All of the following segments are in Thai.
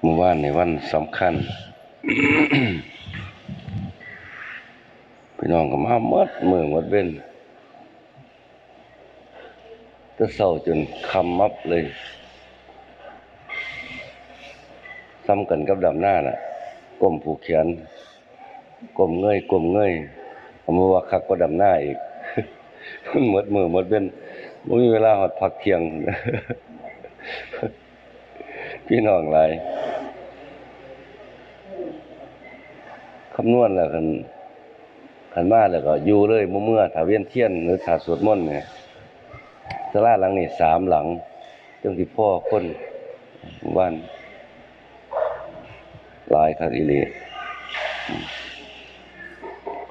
เมื่อวานในวันสำคัญพี่น้องก็มาหมดมือมดเว้นจะเศร้าจนคำมับเลย ซ้ำกันกับดำหน้าน่ะก้มผูกแขนก้มเงยก้มเงยเอามาว่าคักก็ดำหน้าอีกหมดมือหมดเว้นไม่มีเวลาหอดพักเที่ยง พี่น้องหลาย คำนวณแล้วกันขันมาแล้วก็อยู่เลยเมื่อๆถ้าเวียนเทียนหรือถาสวดมนต์เนี่ยสลาหลังนี่สามหลังจังสิพ่อคนบ้านหลายคักอีหลี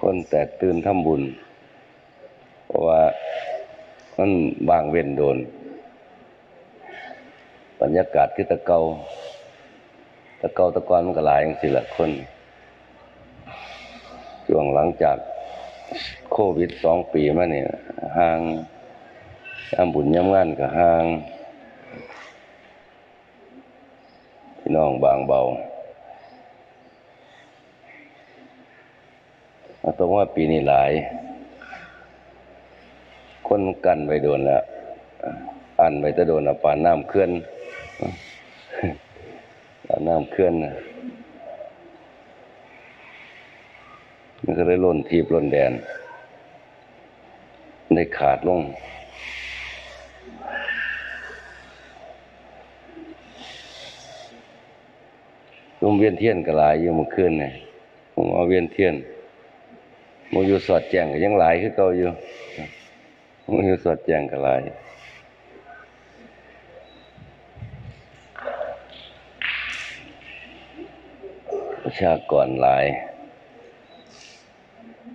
คนแตกตื่นทำบุญ เพราะว่ามันบางเว้นโดน บรรยากาศคือตะเกาตะเกาตะกอนมันก็หลายอย่างสิละคน ช่วงหลังจากโควิดสองปีมาเนี่ยห่างยามบุญยามงานก็ห่าง พี่น้องบางเบาเอาตรงว่าปีนี้หลาย คนกันไปโดนแล้วอันไปจะโดนอาปานน้ำเคลื่อนอาน้ำเคลื่อนนะ มันก็เลยล่นทีบล่นแดนได้ขาดลงลมเวียนเทียนก็หลายอยู่เมื่อคืนนี่ผมเอาเวียนเทียนมอยู่สอดแจงก็ยังหลายคือเก่าอยู่มอยู่สอดแจงก็หลายประชากรหลาย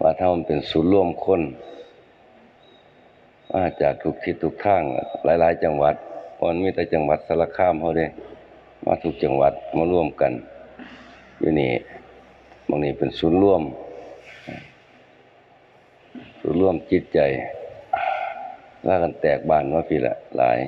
ว่าถ้ามันเป็นศูนย์ร่วมคนมาจากทุกทิศทุกทางหลาย ๆ จังหวัดพราะมันมีแต่จังหวัดสารคามเขาเด้มาทุกจังหวัดมาร่วมกัน อยู่นี่บางนี้เป็นศูนย์ร่วมศูนย์ร่วมจิตใจว่ากันแตกบานว่าพี่ละหลาย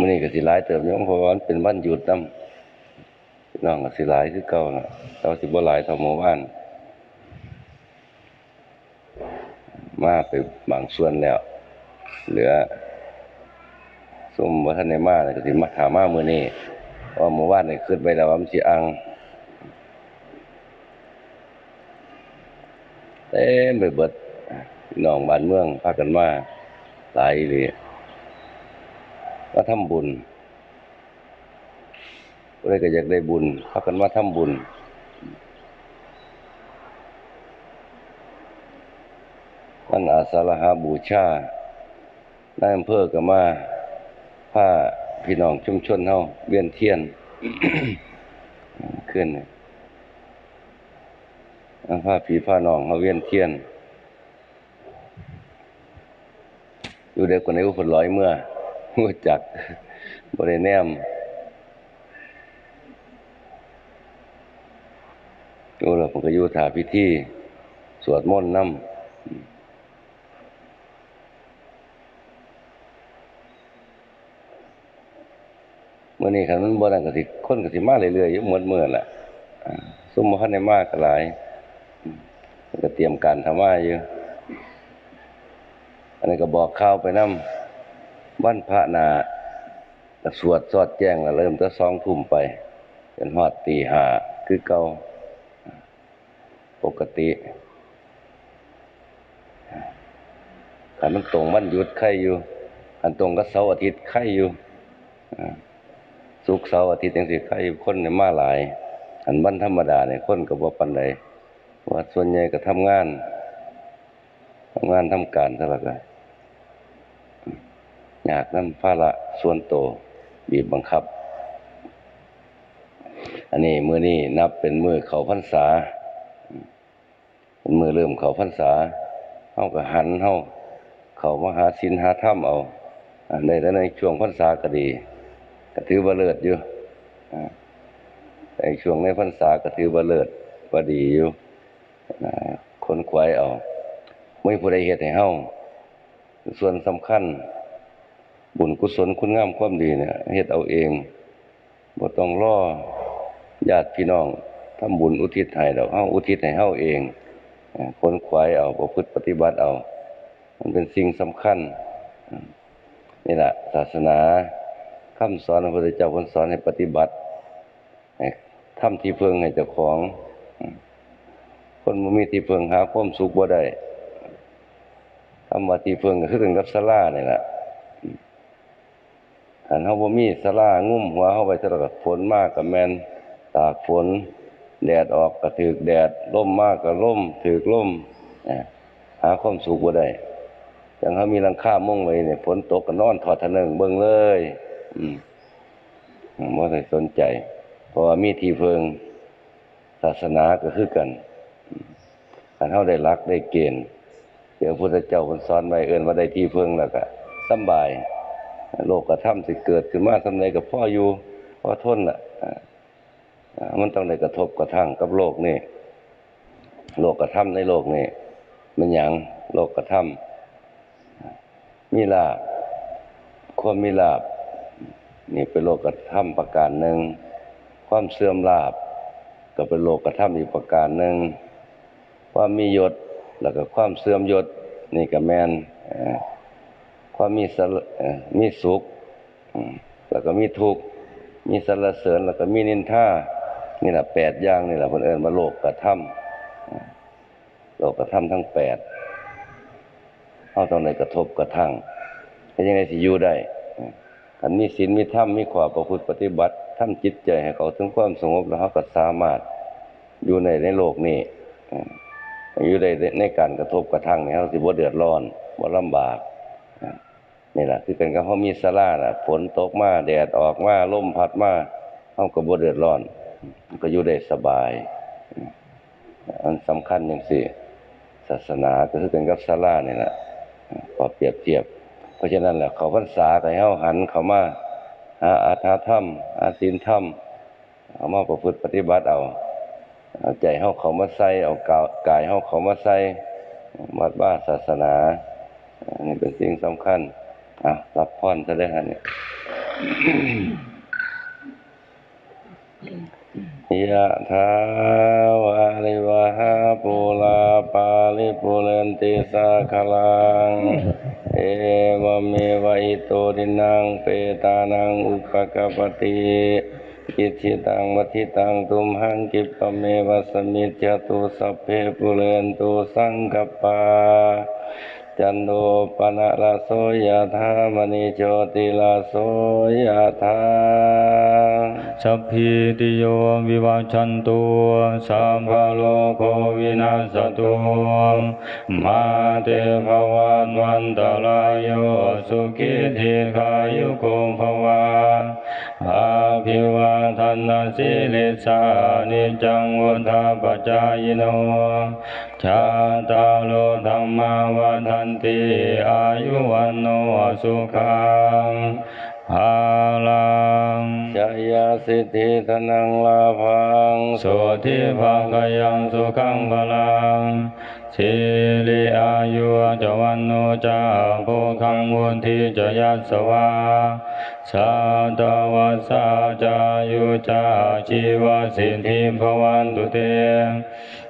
มื้อนี้ก็สิหลายเติบยู่เพราะว่านเป็นวันหยุดนำพี่น้องก็สิหลายคือเก่าน่ะแต่ว่าสิบ่หลายเท่าเมื่อวาน มาไปบางส่วนแล้ว เหลือซุมบ่ทันได้มาเลยก็สิมาถามมามื้อนี้เพราะว่าเมื่อวานนี่คิดไว้แล้วว่ามันสิอังเต็มไปเบิดน้องบ้านเมืองพากันมาหลายอีหลี มาทำบุญผู้ใดก็อยากได้บุญพากันมาทำบุญ วันอาสาฬหาบูชานายอำเภอก็มาพาพี่น้องชุมชนเฮาเวียนเทียนขึ้นนี่เอาพาพี่พาน้องเฮาเวียนเทียน อยู่เด็กกว่าในอุปร้อยเมื่อ รู้จักบ่ได้แนมอยู่แล้วผมก็อยู่ถาพิธีสวดมนต์น้ำเมื้อนี้คันมันบ่นั่นก็สิคนก็สิมาเรื่อยๆอยู่หมดมื้อล่ะอ่าซุมบ่ทันมาก็หลายก็เตรียมการทำมาอยู่อันนี้ก็บอกข่าวไปนำ วันพระนาสวดสอดแจ้งแล้วเริ่มแต่สองทุ่มไปจนฮอดตีหาคือเก่าปกติคันมันตรงวันหยุดไข่อยู่คันตรงกับเสาร์อาทิตย์ไข่อยู่อ่าศุกเสาร์อาทิตย์จังซี่ไข่คนเนี่ยมาหลายอันวันธรรมดาเนี่ยคนก็บ่ปานใดว่าส่วนใหญ่ก็ทำงานทำงานทำการเท่านั้นแหละอ ยากนํภาระส่วนโตบีบบังคับ อันนี้มือนี้นับเป็นมือเขาพรรษาเป็นมือเริ่มเขาพรรษาเฮาก็หันเฮาเขามาหาศีลหาธรรมเอาอันแต่ในช่วงพรรษาก็ดีก็ถือว่าเลิศอยู่ในช่วงในพรรษาก็ถือว่าเลิศว่าดีอยู่คนขวายเอาไม่ผู้ใดเฮ็ดให้เฮาส่วนสำคัญ บุญกุศลคุณงามความดีเนี่ยเฮ็ดเอาเองบ่ต้องรอญาติพี่น้องทำบุญอุทิศให้ดอกเฮาอุทิศให้เฮาเองเอ่อคนขวายเอาประพฤติปฏิบัติเอา มันเป็นสิ่งสำคัญนี่แหละศาสนาคำสอนของพระพุทธเจ้าคนสอนให้ปฏิบัติทำที่พึ่งให้เจ้าของ คนบ่มีที่พึ่งหาความสุขบ่ได้คำว่าที่พึ่งก็คือกันกับศาลานี่แหละ คันเฮาบ่มีศาลางุ้มหัวเฮาไว้ซะแล้วก็ฝนมากก็แมนตากฝน แดดออกก็ถึกแดดลมมากก็ลมถึกลมหาความสุขบ่ได้จังเฮามีหลังคามุงไว้เนี่ยฝนตกก็นอนถอดทะเนึงเบิ่งเลย อืมบ่ได้สนใจ เพราะว่ามีทีเพิงศาสนาก็คือกันอันเฮาได้รักได้เกณฑ์เดี๋ยวพุทธเจ้าเพิ่นสอนไว้เอิ้นว่าได้ที่เพิงแล้วก็สบาย โลกกระทำสิเกิดขึ้นมาทำใดกับพ่ออยู่พ่อทนล่ะอ่าอ่ามันต้องได้กระทบกระทั่งกับโลกนี่ โลกกระทำในโลกนี่ มันหยังโลกกระทำมีลาภความมีลาภนี่เป็นโลกกระทำประการหนึ่ง ความเสื่อมลาภก็เป็นโลกกระทำอีกประการหนึ่ง ความมียศแล้วก็ความเสื่อมยศ นี่ก็แม่น อ่าความมีสรเอ่อมีสุข แล้วก็มีทุกข์ มีสรรเสริญ แล้วก็มีนินทานี่แหละแปดอย่างนี่แหละเพิ่นเอิ้นว่าโลกกระทำโลกกระทำทั้งแปดเฮาต้องได้กระทบกระทั่งเฮ็ดจังได๋สิอยู่ได้อันมีศีลมีธรรมมีข้อประพฤติปฏิบัติทำจิตใจให้เขาถึงความสงบแล้วเฮาก็สามารถอยู่ในในโลกนี้อยู่ได้ในการกระทบกระทั่งนี่เฮาสิบ่เดือดร้อนบ่ลำบาก นี่แหละคือกันกับเขามีสลาน่ะฝนตกมาแดดออกมาลมพัดมาเขาก็บ่เดือดร้อน ก็อยู่ได้สบายอันสำคัญอย่างสี่ศาสนาก็คือกันกับสลานี่แหละพอเปรียบเทียบ เพราะฉะนั้นแหละเขาพรรษาก็ให้เฮาหันเขามาหาอาถาธรรมอาศีลธรรมเอามาประพฤติปฏิบัติเอาเอาใจเฮาเข้ามาใส่เอากากายเฮาเข้ามาใส่วัดว่าศาสนาอันนี้เป็นสิ่งสำคัญ อะรับพรจะได้ฮะเนี่ยยะถาวาลิวหาปุลาปาลิปุเรนติสาคลัง เอวเมวะอิโตดินังเปตานังอุปกปปติอิชิตังมัทิตังตุมหังกิปะเมวะสมิจจตุสัพเพปุเรนตุสังกปปา จันโดปนะละโสยธามณิโชติละโสยธาสัพพิติโยวิวัชชันตุสัพพโลกโควินาศตุมาเตภวันวันตรายโยสุขิธิขายุโกภวะ อาภิวาทนาสิลิสานิจังวุธาปจายโนชาตาโลธรรมาวันติอายุวันโนสุขังอาลังจายา สิทธิธนังลาภังสุทิภาคยังสุขังพลังสิริอายุจวันโนจาภุคังวุทิจยัสวาสาตวัสสาจายุจาชีวสิทธิภวันตุเต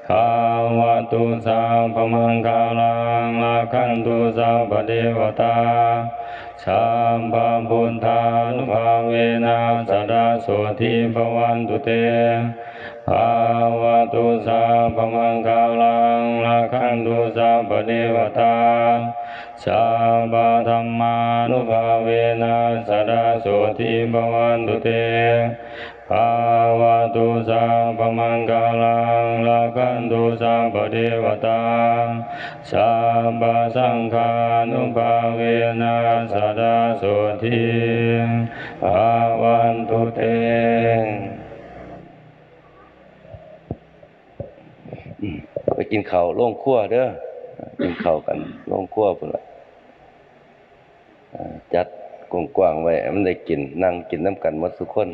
ขาวตุสาพมังคาลังลาคันตุสาปเดวตา สัมปพุทธานุภาเวนะสดาโสทิภวันตุเตภาวะตุสาพมังคาลังละคันตุสัพพเดวตาสัมปธรรมานุภาเวนะสดาโสทิภวันตุเต ภาวะตุสาพมังคาลังลักขันตุสัพพเทวตาสัมปสังฆานุภาเวนะสดาโสทิภาวันตุเตไปกินข้าวล่งครัวเด้อกินข้าวกันล่งครัวพุ่นละจัดกว้างๆไว้ มันได้กิน นั่งกินน้ำกันหมดทุกคน